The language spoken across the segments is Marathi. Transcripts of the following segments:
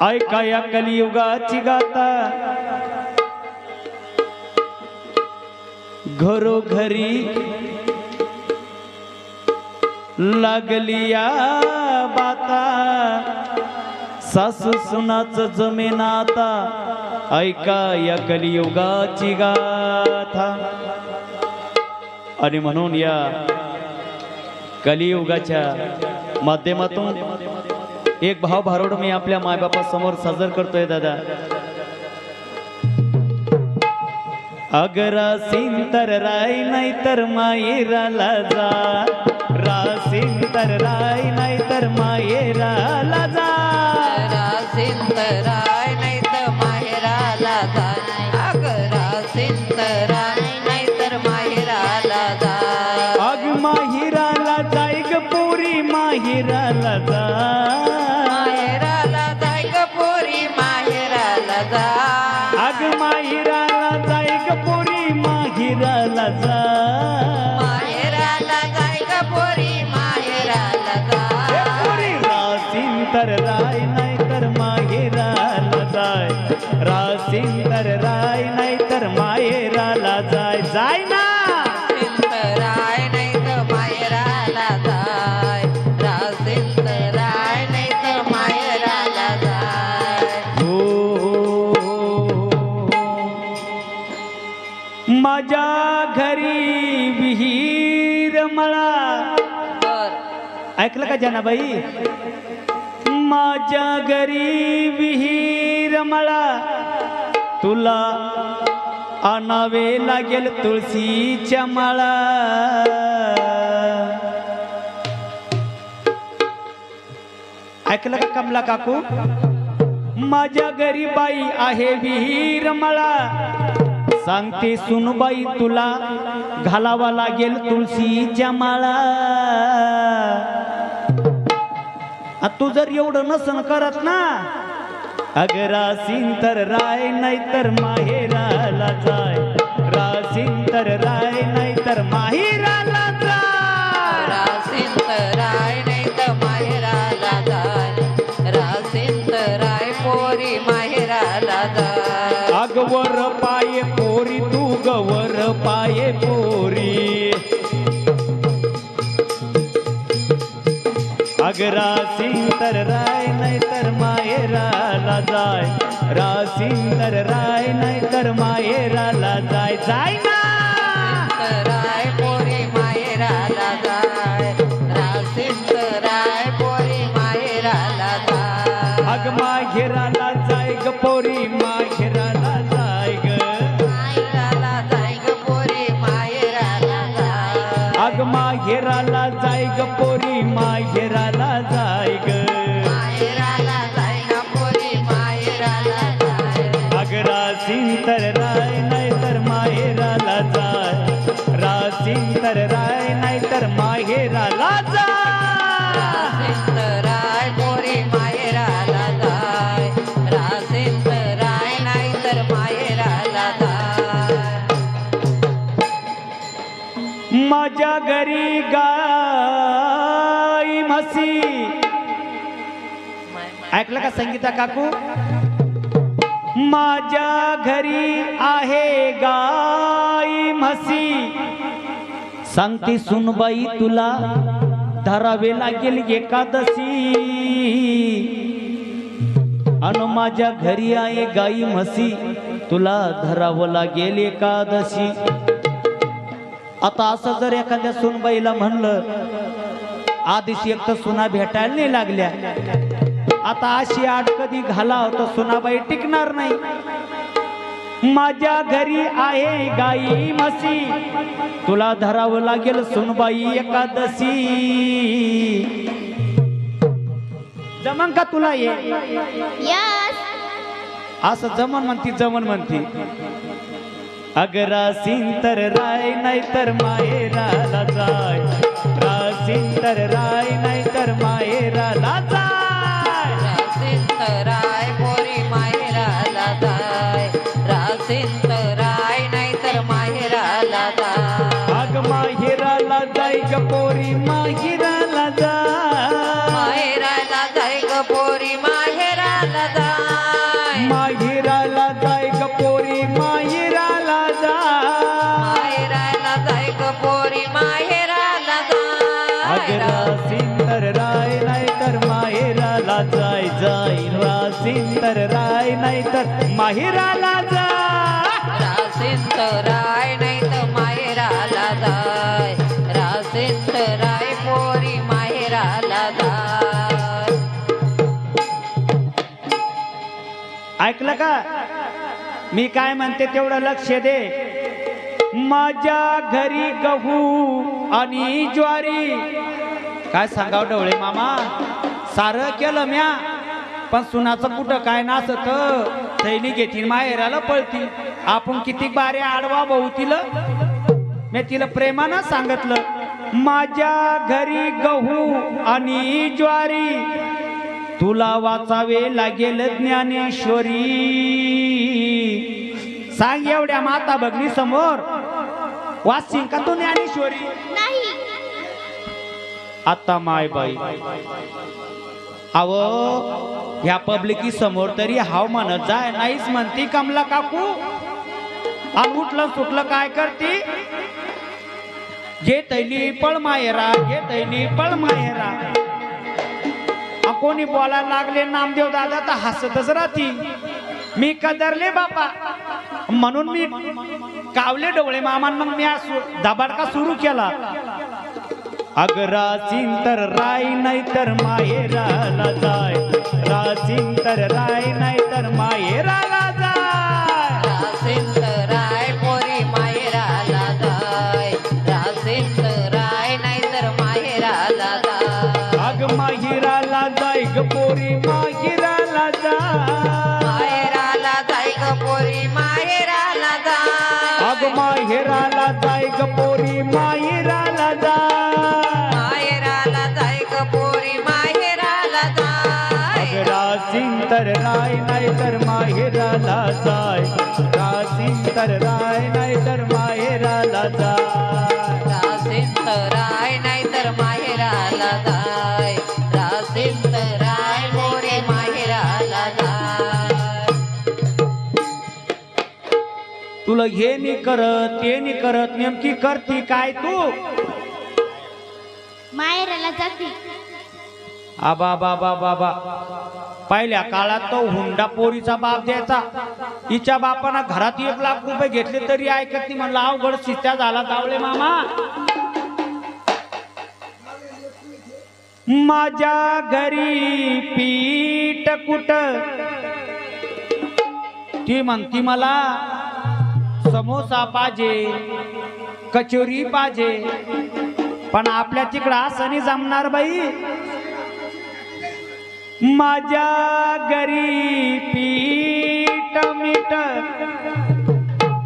ऐका या कलियुगाची गाता. घरोघरी लागली या बाता. सासू सुनाच जमेना आता. ऐका या कलियुगाची गाथा. आणि म्हणून या कलियुगाच्या माध्यमातून एक भाव भारोड मी आपल्या मायबापासमोर सादर करतोय दादा. अगरा तर राय नाही तर मायेराला जा. रासीन तर राय नाही तर मायेराला जा. सिंतराय नाही माहिराला जा. ऐकलं का जनाबाई? माझ्या घरी विहीर मळा तुला आणावे लागेल तुळशीच्या माळा. ऐकलं का कमला काकू? माझ्या घरी बाई आहे विहीर मळा सांगते सुनबाई तुला घालावा लागेल तुळशीच्या माळा. तू जर एवढं नसन करत ना अग रासीन तर राय नाही तर माहेराला जाय. रासीन तर राय नाही तर माहेराला जाय. रासिंतराय नाही तर माहेराला जाय. रासिंतराय पोरी माहेराला जाय. अग वर पाये पोरी तू गवर पाये पोरी. अग तर राय नाही तर माहेराला जाय. रासीन तर राय नाही तर माहेराला जाय. जाय ना! रासीन तर राय नाही तर माहेराला जाय. रासीन तर राय नाही तर माहेराला जाय. नाही तर माहेराला माझ्या घरी गाई म्हशी. ऐकलं का संगीता काकू? माझ्या घरी आहे गाई म्हशी. सांगते सुनबाई तुला धरावे लागेल एकादशी. अन माझ्या घरी आहे गाई म्हशी तुला धरावं लागेल एकादशी. आता असं जर एखाद्या सुनबाईला म्हणलं आदिशी एक तर सुना भेटायला नाही लागल्या. आता अशी आड कधी घाला तर सुनाबाई टिकणार नाही. माझ्या घरी आहे गाई म्हशी. तुला धरावं लागेल सुनबाई एकादशी. जमन का तुला ये यस. असं जमन म्हणती जमन म्हणती. अगर रासीन तर राय नाही तर माहेराला जाय रासीन तर राय नाही तर माहेराला जाय सिंदर राय नाही तर माहेराला जाय जाय सिंदर राय नाही तर माहेराला जाय रासिंद राय नाही तर माहेराला जाय. रासिंद राय पोरी माहेराला जाय. ऐकलं का? मी काय म्हणते तेवढं लक्ष दे. माझ्या घरी गहू आणि ज्वारी काय सांगाव डवळे मामा? सारं केलं म्या. पण सुनाचं कुठं काय नासत. थैली घेतील माहेराला पळती आपण किती बारे आडवा भाऊ तिला. मी तिला प्रेमानं सांगितलं माझ्या घरी गहू आणि ज्वारी तुला वाचावे लागेल ज्ञानेश्वरी. सांग एवढ्या माता भगनी समोर वाचशील का तू ज्ञानेश्वरी? आता माय बाई. अव ह्या पब्लिकी समोर तरी हाव म्हणत जाय नाहीच म्हणती कमला काकू. आणि उठलं सुटलं काय करती? घे तैली पळ मायरा घे तैली पळ मायरा. अ, कोणी बोलायला लागले नामदेव दादा तर हसतच राहतील मी कदरले बापा. म्हणून मी कावले डोळे मामान मग मी दबाडका सुरू केला. अग रासीन तर राय नाही तर माहेराला जाय. रासीन तर राय नाही तर माहेराला जाय. रासिंत राय पोरी माहेराला जाय. रासिंत राय नाही तर माहेराला जाय. अग माहिराला जाय ग पोरी माहिराला जाय. माहेराला जाय ग पोरी माहेराला अग जाय माहेराला जाय माहेराला जाय रासीन तर राय नाही तर माहेराला जाय रासिंत राय नाही तर माहेराला जाय रासिंत राय पोरी माहेराला जाय तुला हे नाही करत ते नाही करत नेमकी करती काय तू? माहेराला जाते. आबा बाबा बाबा पहिल्या काळात तो हुंडा पोरीचा बाप द्यायचा. हिच्या बापानं घरात एक लाख रुपये घेतले तरी ऐकत नाही. म्हणलं अवघड शिस्त्या झाला जावळे मामा. माझ्या घरी पीठ कुट ती म्हणती मला समोसा पाहिजे कचोरी पाहिजे. पण आपल्या तिकडं असं नाही जमणार बाई. माझ्या घरी पीठ मीठ.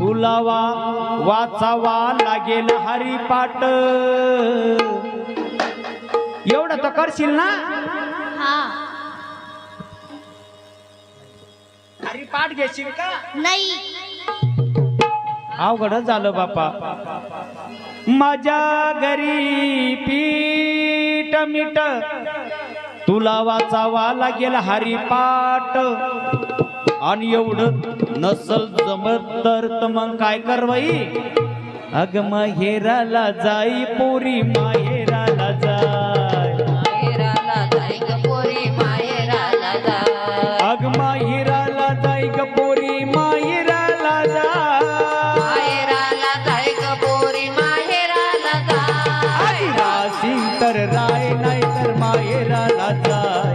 तुला वा वाचावा लागेल हरिपाठ. एवढं तर करशील ना? हरिपाठ घेशील का? नाही. अवघडच झालं बापा. माझ्या घरी पीठ मीठ. तुला वाचावा लागेल हरिपाठ. आणि एवढं नसल जमत तर मग काय करवाई अग माहेराला जाई पोरी माहेराला जाय माहेराला जाय ग पोरी माहेराला जाय अग माहेराला जाई ग पोरी माहेराला जाय माहेराला जाय ग पोरी माहेराला जाय रासीन तर राय नाही तर माहेराला जाय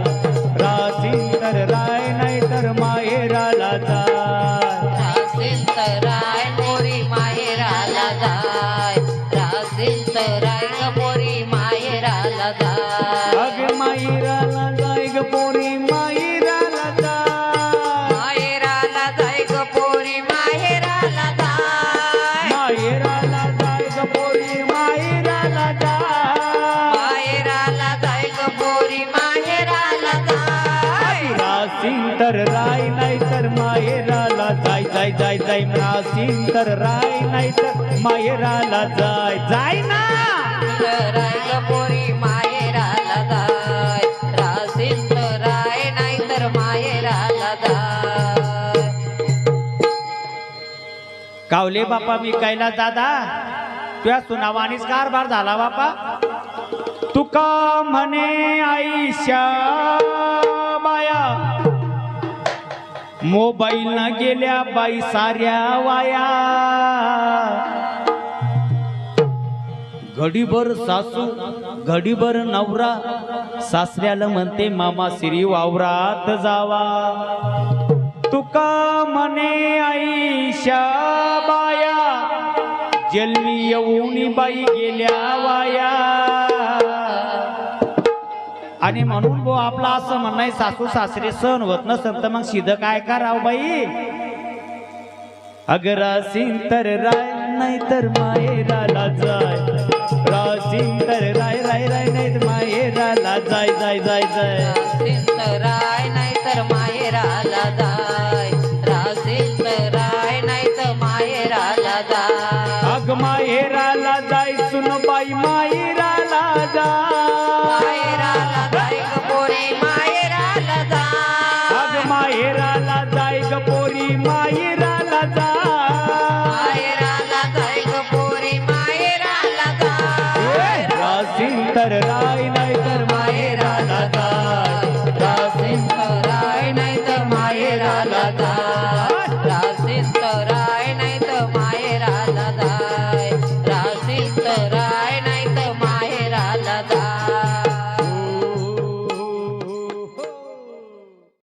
रासीन तर राय नाही तर माहेराला जाय. जाय ना! राय ग पोरी माहेराला जाय. रासिंत राय नाही तर माहेराला जाय. कावले बापा मी कैलास दादा? तुझ्या सुनावानीच कारभार झाला बापा. तुका म्हणे आईशा बाया मोबाईल न गेल्या बाई साऱ्या वाया. घडीभर सासू घडीभर नवरा सासऱ्याला म्हणते मामा श्री वावरात जावा. तुका म्हणे आईशा बाया जन्मी येऊन बाई गेल्या वाया. आणि म्हणून भाऊ आपला असं म्हणणं सासू सासरे सण होत नसेल तर मग सिद्ध काय करावं बाई? अगर सिंग तर राय नाही तर माहेराला जाय. रासीन तर राय राय राय नाही तर माहेराला जाय जाय जाय जाय. राय नाही तर माहेराला जाय.